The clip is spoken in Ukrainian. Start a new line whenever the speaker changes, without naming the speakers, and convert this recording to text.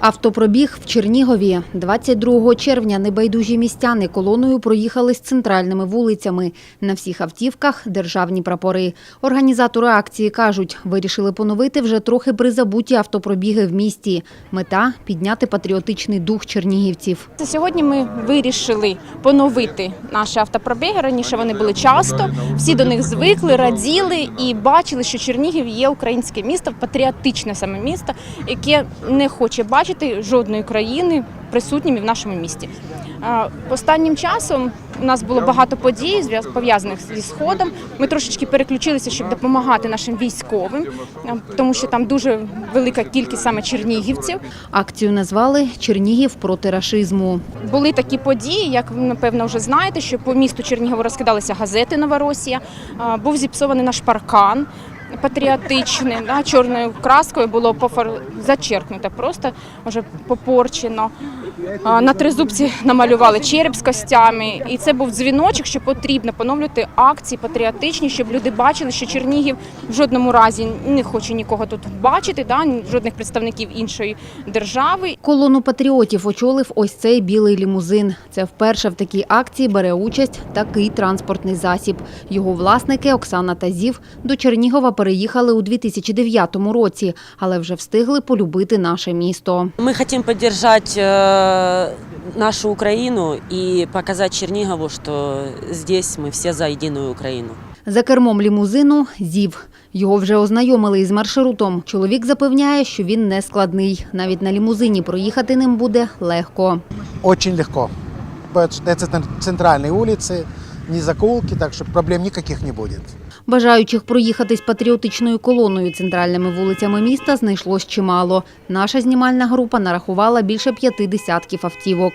Автопробіг в Чернігові 22 червня небайдужі містяни колоною проїхали з центральними вулицями. На всіх автівках державні прапори. Організатори акції кажуть, вирішили поновити вже трохи призабуті автопробіги в місті. Мета підняти патріотичний дух чернігівців.
Сьогодні ми вирішили поновити наші автопробіги. Раніше вони були часто. Всі до них звикли, раділи і бачили, що Чернігів є українське місто, патріотичне саме місто, яке не хоче бачити жодної країни присутніми в нашому місті. Останнім часом у нас було багато подій пов'язаних зі сходом. Ми трошечки переключилися, щоб допомагати нашим військовим, тому що там дуже велика кількість саме чернігівців.
Акцію назвали Чернігів проти рашизму.
Були такі події, як ви напевно вже знаєте, що по місту Чернігову розкидалися газети Новоросія, був зіпсований наш паркан. Патріотичний, да, чорною краскою було пофар... зачеркнуто, просто вже попорчено. На тризубці намалювали череп з костями. І це був дзвіночок, що потрібно поновлювати акції патріотичні, щоб люди бачили, що Чернігів в жодному разі не хоче нікого тут бачити, да, жодних представників іншої держави.
Колону патріотів очолив ось цей білий лімузин. Це вперше в такій акції бере участь такий транспортний засіб. Його власники Оксана та Зів до Чернігова переїхали у 2009 році, але вже встигли полюбити наше місто.
Мы хотим поддержать э, нашу Украину и показать Чернигову, что здесь мы все за единую Украину.
За кермом лімузину Зів. Його вже ознайомили із маршрутом. Чоловік запевняє, що він не складний. Навіть на лімузині проїхати ним буде легко.
Очень легко. Это цен- центральные улицы, не закоулки, так что проблем никаких не будет.
Бажаючих проїхатись патріотичною колоною центральними вулицями міста знайшлось чимало. Наша знімальна група нарахувала більше п'яти десятків автівок.